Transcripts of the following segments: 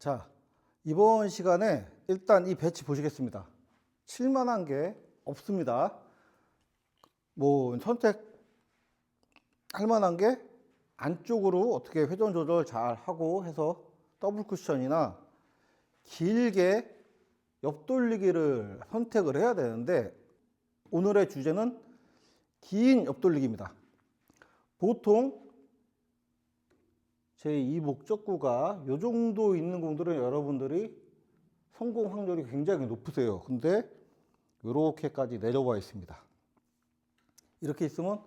자, 이번 시간에 일단 이 배치 보시겠습니다. 칠만한 게 없습니다. 뭐 선택할 만한 게 안쪽으로 어떻게 회전 조절 잘 하고 해서 더블 쿠션이나 길게 옆돌리기를 선택을 해야 되는데 오늘의 주제는 긴 옆돌리기입니다. 보통 제이 목적구가 요 정도 있는 공들은 여러분들이 성공 확률이 굉장히 높으세요. 근데 이렇게까지 내려와 있습니다. 이렇게 있으면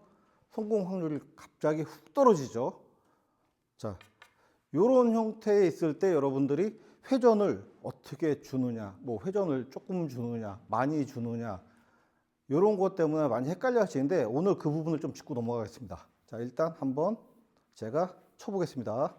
성공 확률이 갑자기 훅 떨어지죠. 자, 요런 형태에 있을 때 여러분들이 회전을 어떻게 주느냐, 뭐 회전을 조금 주느냐, 많이 주느냐, 요런 것 때문에 많이 헷갈려 하시는데 오늘 그 부분을 좀 짚고 넘어가겠습니다. 자, 일단 한번 제가 쳐보겠습니다.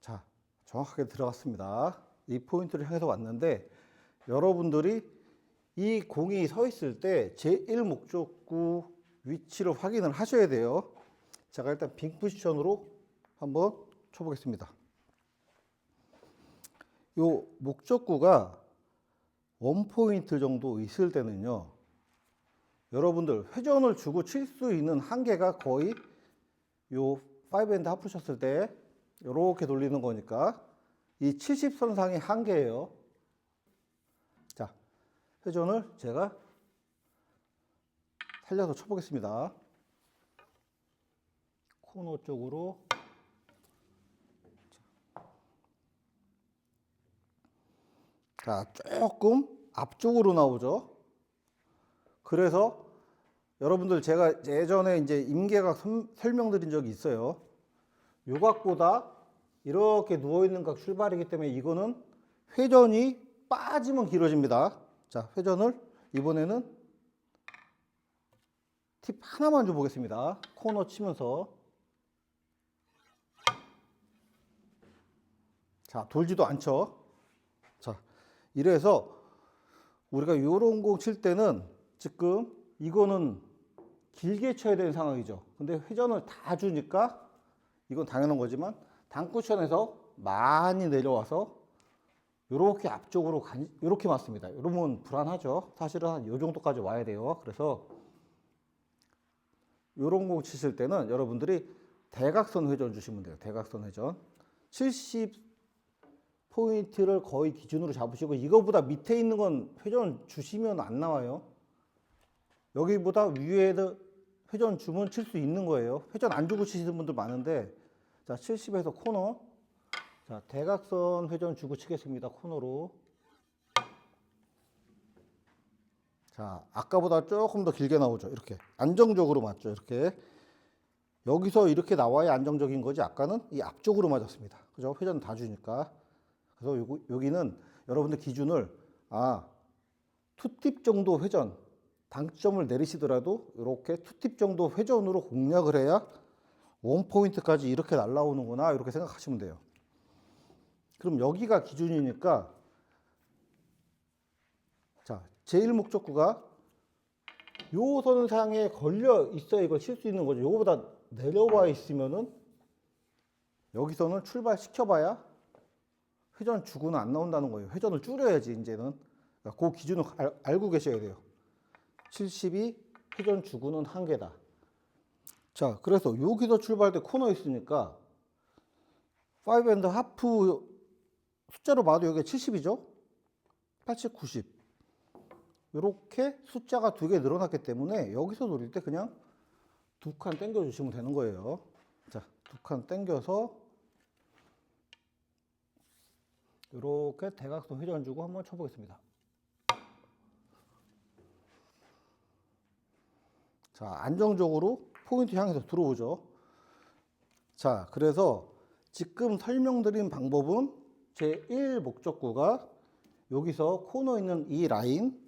자, 정확하게 들어갔습니다. 이 포인트를 향해서 왔는데 여러분들이 이 공이 서 있을 때 제1 목적구 위치를 확인을 하셔야 돼요. 제가 일단 빙 포지션으로 한번 쳐보겠습니다. 요 목적구가 원 포인트 정도 있을 때는요. 여러분들 회전을 주고 칠 수 있는 한계가 거의 요 5엔드 하프 쳤을 때 이렇게 돌리는 거니까 이 70선상이 한계예요. 자, 회전을 제가 살려서 쳐보겠습니다. 코너 쪽으로 자, 조금 앞쪽으로 나오죠. 그래서 여러분들 제가 예전에 이제 임계각 선- 설명드린 적이 있어요. 요 각보다 이렇게 누워 있는 각 출발이기 때문에 이거는 회전이 빠지면 길어집니다. 자, 회전을 이번에는 팁 하나만 줘 보겠습니다. 코너 치면서 자, 돌지도 않죠. 자, 이래서 우리가 요런 공 칠 때는 지금 이거는 길게 쳐야 되는 상황이죠. 근데 회전을 다 주니까 이건 당연한 거지만 단쿠션에서 많이 내려와서 이렇게 앞쪽으로 간, 이렇게 맞습니다. 이러면 불안하죠. 사실은 한 요 정도까지 와야 돼요. 그래서 이런 공 치실 때는 여러분들이 대각선 회전 주시면 돼요. 대각선 회전. 70 포인트를 거의 기준으로 잡으시고 이거보다 밑에 있는 건 회전 주시면 안 나와요. 여기보다 위에도 회전 주면 칠 수 있는 거예요. 회전 안 주고 치시는 분들 많은데 자 70에서 코너 자 대각선 회전 주고 치겠습니다. 코너로 자 아까보다 조금 더 길게 나오죠. 이렇게 안정적으로 맞죠. 이렇게 여기서 이렇게 나와야 안정적인 거지 아까는 이 앞쪽으로 맞았습니다. 그죠? 회전 다 주니까 그래서 요거, 여기는 여러분들 기준을 아 투팁 정도 회전 당점을 내리시더라도 이렇게 투팁 정도 회전으로 공략을 해야 원 포인트까지 이렇게 날라오는구나 이렇게 생각하시면 돼요. 그럼 여기가 기준이니까 자 제1 목적구가 요 선상에 걸려 있어야 이걸 칠 수 있는 거죠. 요거보다 내려와 있으면은 여기서는 출발 시켜봐야 회전 주고는 안 나온다는 거예요. 회전을 줄여야지 이제는 그러니까 그 기준을 알, 알고 계셔야 돼요. 70이 회전 주고는 한계다. 자, 그래서 여기서 출발할 때 코너 있으니까 5앤드 하프 숫자로 봐도 여기가 70이죠? 80, 90. 이렇게 숫자가 두 개 늘어났기 때문에 여기서 노릴 때 그냥 두 칸 당겨 주시면 되는 거예요. 자, 두 칸 당겨서 이렇게 대각선 회전 주고 한번 쳐보겠습니다. 자, 안정적으로 포인트 향해서 들어오죠. 자, 그래서 지금 설명드린 방법은 제1 목적구가 여기서 코너 있는 이 라인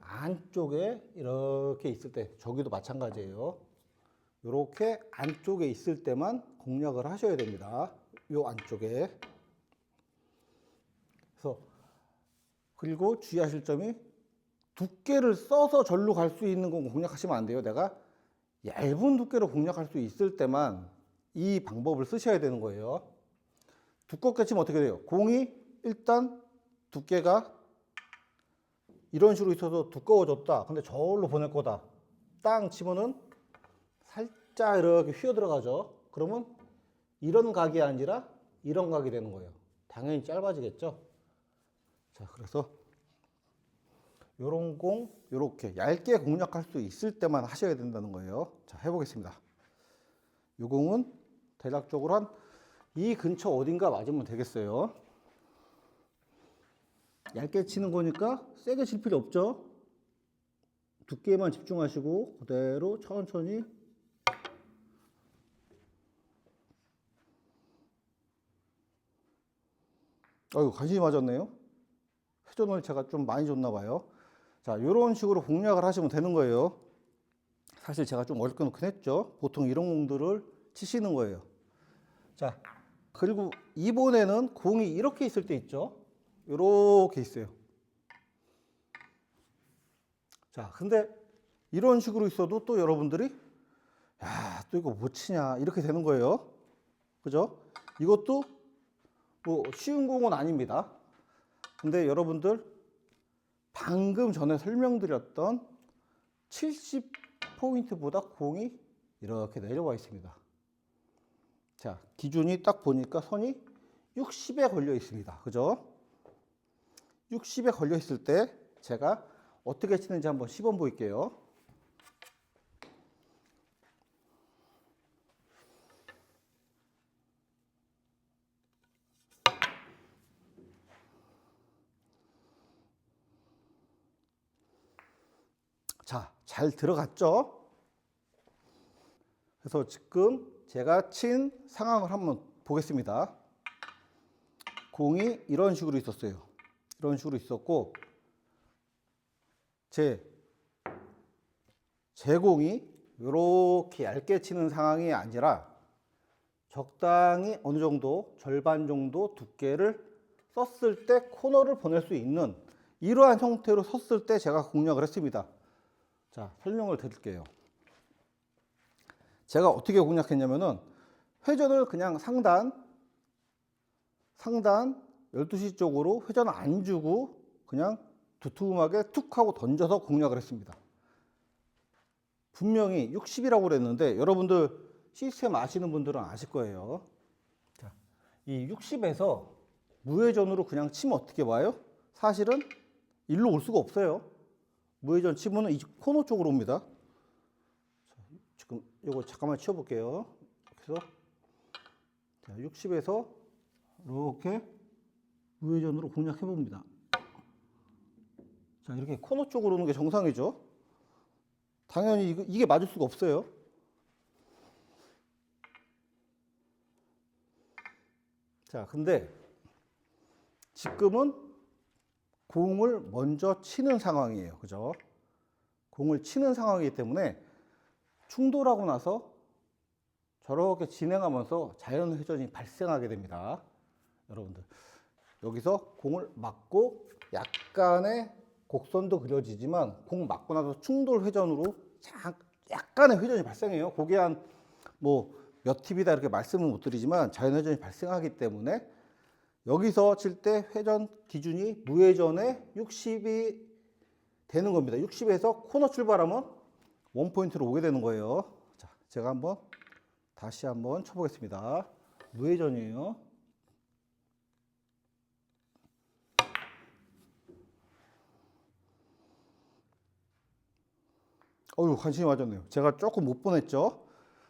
안쪽에 이렇게 있을 때 저기도 마찬가지예요. 이렇게 안쪽에 있을 때만 공략을 하셔야 됩니다. 요 안쪽에. 그래서 그리고 주의하실 점이 두께를 써서 절로 갈 수 있는 건 공략하시면 안 돼요. 내가 얇은 두께로 공략할 수 있을 때만 이 방법을 쓰셔야 되는 거예요. 두껍게 치면 어떻게 돼요? 공이 일단 두께가 이런 식으로 있어서 두꺼워졌다. 근데 저울로 보낼 거다. 땅 치면은 살짝 이렇게 휘어 들어가죠. 그러면 이런 각이 아니라 이런 각이 되는 거예요. 당연히 짧아지겠죠. 자, 그래서 요런 공 요렇게 얇게 공략할 수 있을 때만 하셔야 된다는 거예요. 자, 해 보겠습니다. 요 공은 대략적으로 한 이 근처 어딘가 맞으면 되겠어요. 얇게 치는 거니까 세게 칠 필요 없죠. 두께만 집중하시고 그대로 천천히 아유 관심이 맞았네요. 회전을 제가 좀 많이 줬나 봐요. 자, 이런 식으로 공략을 하시면 되는 거예요. 사실 제가 좀 어렵게 놓긴 했죠. 보통 이런 공들을 치시는 거예요. 자, 그리고 이번에는 공이 이렇게 있을 때 있죠. 이렇게 있어요. 자, 근데 이런 식으로 있어도 또 여러분들이 야, 또 이거 못 치냐 이렇게 되는 거예요. 그죠? 이것도 뭐 쉬운 공은 아닙니다. 근데 여러분들 방금 전에 설명드렸던 70포인트보다 공이 이렇게 내려와 있습니다. 자, 기준이 딱 보니까 선이 60에 걸려 있습니다. 그죠? 60에 걸려 있을 때 제가 어떻게 치는지 한번 시범 보일게요. 자, 잘 들어갔죠? 그래서 지금 제가 친 상황을 한번 보겠습니다. 공이 이런 식으로 있었어요. 이런 식으로 있었고, 제, 제 공이 이렇게 얇게 치는 상황이 아니라 적당히 어느 정도, 절반 정도 두께를 썼을 때 코너를 보낼 수 있는 이러한 형태로 섰을 때 제가 공략을 했습니다. 자, 설명을 드릴게요. 제가 어떻게 공략했냐면은 회전을 그냥 상단, 상단 12시 쪽으로 회전 안 주고 그냥 두툼하게 툭 하고 던져서 공략을 했습니다. 분명히 60이라고 그랬는데 여러분들 시스템 아시는 분들은 아실 거예요. 자, 이 60에서 무회전으로 그냥 치면 어떻게 와요? 사실은 일로 올 수가 없어요. 무회전 치면은 이 코너 쪽으로 옵니다. 자, 지금 요거 잠깐만 치워볼게요. 그래서 자, 60에서 이렇게 우회전으로 공략해 봅니다. 자, 이렇게 코너 쪽으로 오는 게 정상이죠. 당연히 이거, 이게 맞을 수가 없어요. 자, 근데 지금은 공을 먼저 치는 상황이에요. 그죠? 공을 치는 상황이기 때문에 충돌하고 나서 저렇게 진행하면서 자연 회전이 발생하게 됩니다. 여러분들. 여기서 공을 맞고 약간의 곡선도 그려지지만 공 맞고 나서 충돌 회전으로 자- 약간의 회전이 발생해요. 그게 한뭐몇 팁이다 이렇게 말씀은 못 드리지만 자연 회전이 발생하기 때문에 여기서 칠 때 회전 기준이 60이 되는 겁니다. 60에서 코너 출발하면 원 포인트로 오게 되는 거예요. 자, 제가 한번 다시 한번 쳐보겠습니다. 무회전이에요. 어유 관심이 맞았네요. 제가 조금 못 보냈죠.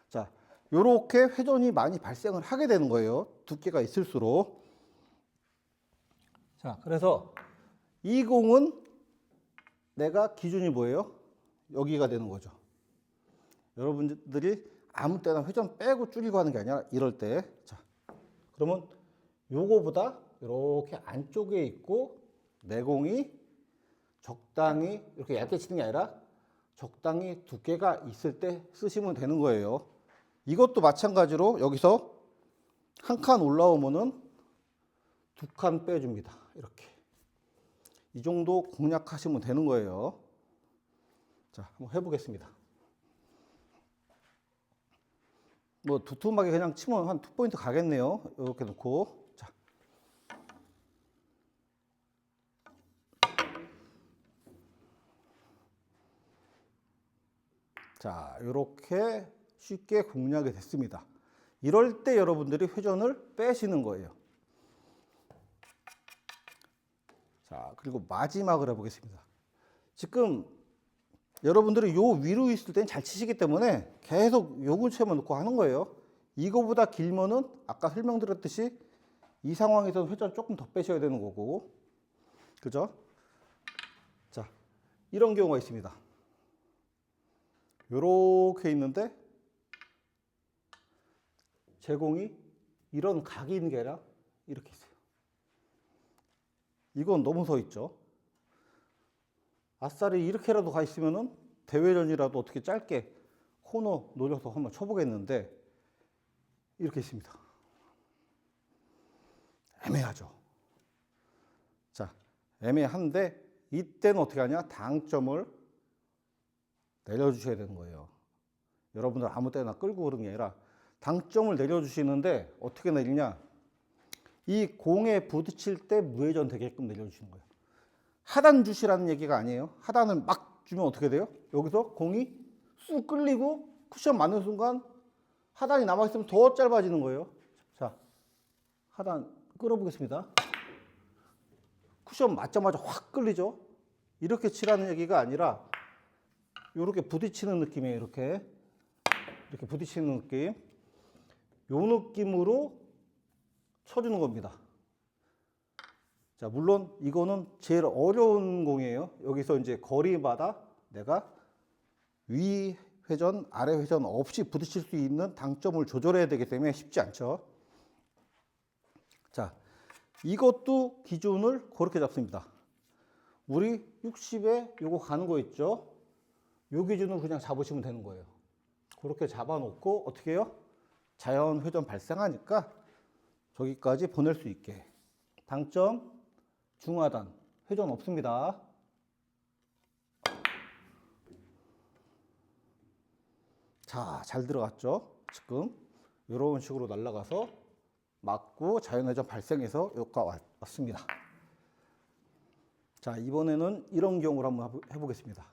자, 요렇게 회전이 많이 발생을 하게 되는 거예요. 두께가 있을수록. 자, 그래서 이 공은 내가 기준이 뭐예요? 여기가 되는 거죠. 여러분들이 아무 때나 회전 빼고 줄이고 하는 게 아니라 이럴 때. 자, 그러면 요거보다 이렇게 안쪽에 있고 내공이 적당히 이렇게 얇게 치는 게 아니라 적당히 두께가 있을 때 쓰시면 되는 거예요. 이것도 마찬가지로 여기서 한 칸 올라오면은 두 칸 빼줍니다. 이렇게. 이 정도 공략하시면 되는 거예요. 자, 한번 해보겠습니다. 뭐 두툼하게 그냥 치면 한투 포인트 가겠네요. 이렇게 놓고 자. 자, 이렇게 쉽게 공략이 됐습니다. 이럴 때 여러분들이 회전을 빼시는 거예요. 자, 그리고 마지막을 해보겠습니다. 지금 여러분들이 요 위로 있을 땐 잘 치시기 때문에 계속 요 근처에만 놓고 하는 거예요. 이거보다 길면은 아까 설명드렸듯이 이 상황에서 회전 조금 더 빼셔야 되는 거고. 그죠? 자, 이런 경우가 있습니다. 요렇게 있는데 제공이 이런 각이 있는 게 아니라 이렇게 있어요. 이건 너무 서 있죠. 아싸리 이렇게라도 가 있으면은 대회전이라도 어떻게 짧게 코너 노려서 한번 쳐보겠는데 이렇게 있습니다. 애매하죠. 자, 애매한데 이때는 어떻게 하냐? 당점을 내려주셔야 되는 거예요. 여러분들 아무 때나 끌고 그런 게 아니라 당점을 내려주시는데 어떻게 내리냐? 이 공에 부딪힐 때 무회전 되게끔 내려주시는 거예요. 하단 주시라는 얘기가 아니에요. 하단을 막 주면 어떻게 돼요? 여기서 공이 쑥 끌리고 쿠션 맞는 순간 하단이 남아있으면 더 짧아지는 거예요. 자, 하단 끌어보겠습니다. 쿠션 맞자마자 확 끌리죠? 이렇게 치라는 얘기가 아니라 이렇게 부딪히는 느낌이에요. 이렇게. 이렇게 부딪히는 느낌. 요 느낌으로 쳐주는 겁니다. 자, 물론 이거는 제일 어려운 공이에요. 여기서 이제 거리마다 내가 위 회전, 아래 회전 없이 부딪힐 수 있는 당점을 조절해야 되기 때문에 쉽지 않죠. 자, 이것도 기준을 그렇게 잡습니다. 우리 60에 요거 가는 거 있죠? 요 기준을 그냥 잡으시면 되는 거예요. 그렇게 잡아놓고 어떻게 해요? 자연 회전 발생하니까 저기까지 보낼 수 있게. 당점 중하단 회전 없습니다. 자, 잘 들어갔죠? 지금 이런 식으로 날아가서 맞고 자연회전 발생해서 여기가 왔습니다. 자, 이번에는 이런 경우를 한번 해보겠습니다.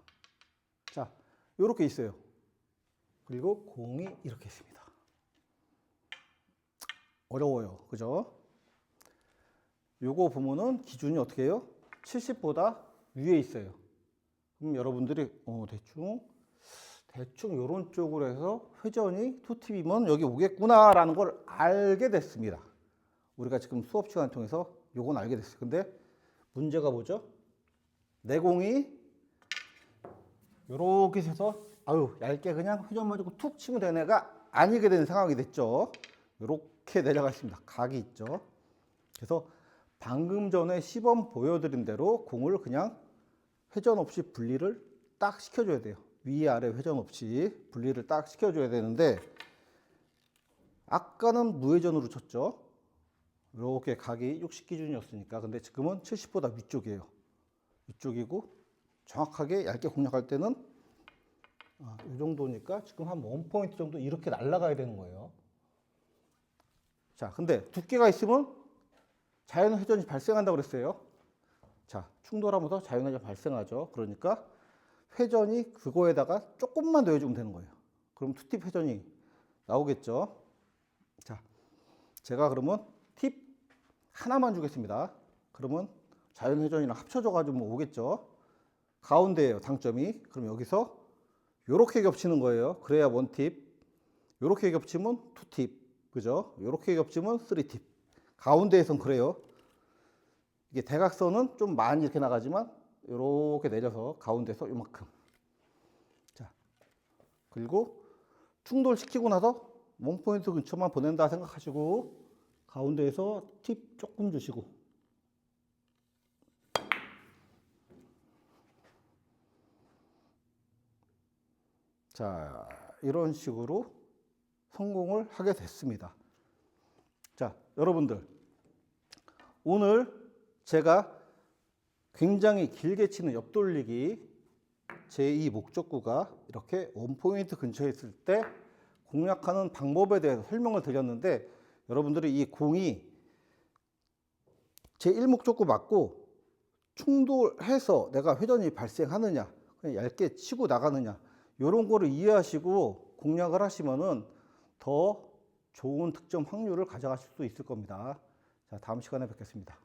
자, 이렇게 있어요. 그리고 공이 이렇게 있습니다. 어려워요. 그죠? 요거 보면은 기준이 어떻게 해요? 70보다 위에 있어요. 그럼 여러분들이 어, 대충 대충 요런 쪽으로 해서 회전이 투팁이면 여기 오겠구나 라는 걸 알게 됐습니다. 우리가 지금 수업 시간 통해서 요건 알게 됐어요. 근데 문제가 뭐죠? 내공이 요렇게 해서 아유 얇게 그냥 회전 맞고 툭 치면 되는 애가 아니게 되는 상황이 됐죠. 요렇게 내려가 있습니다. 각이 있죠. 그래서 방금 전에 시범 보여드린 대로 공을 그냥 회전 없이 분리를 딱 시켜줘야 돼요. 위 아래 회전 없이 분리를 딱 시켜줘야 되는데 아까는 무회전으로 쳤죠. 이렇게 각이 60 기준이었으니까 근데 지금은 70보다 위쪽이에요. 위쪽이고 정확하게 얇게 공략할 때는 아, 이 정도니까 지금 한원 포인트 정도 이렇게 날아가야 되는 거예요. 자, 근데 두께가 있으면 자연 회전이 발생한다고 그랬어요. 자, 충돌하면서 자연 회전 발생하죠. 그러니까 회전이 그거에다가 조금만 더 해주면 되는 거예요. 그럼 투팁 회전이 나오겠죠. 자, 제가 그러면 팁 하나만 주겠습니다. 그러면 자연 회전이랑 합쳐져가지고 뭐 오겠죠. 가운데에요, 당점이. 그럼 여기서 요렇게 겹치는 거예요. 그래야 원팁. 요렇게 겹치면 투팁. 그죠? 요렇게 겹치면 쓰리팁. 가운데에선 그래요. 이게 대각선은 좀 많이 이렇게 나가지만 이렇게 내려서 가운데서 이만큼. 자, 그리고 충돌시키고 나서 원 포인트 근처만 보낸다 생각하시고 가운데에서 팁 조금 주시고 자, 이런 식으로 성공을 하게 됐습니다. 자, 여러분들 오늘 제가 굉장히 길게 치는 옆돌리기 제2 목적구가 이렇게 원포인트 근처에 있을 때 공략하는 방법에 대해서 설명을 드렸는데 여러분들이 이 공이 제1 목적구 맞고 충돌해서 내가 회전이 발생하느냐 그냥 얇게 치고 나가느냐 이런 거를 이해하시고 공략을 하시면은 더 좋은 득점 확률을 가져가실 수 있을 겁니다. 자, 다음 시간에 뵙겠습니다.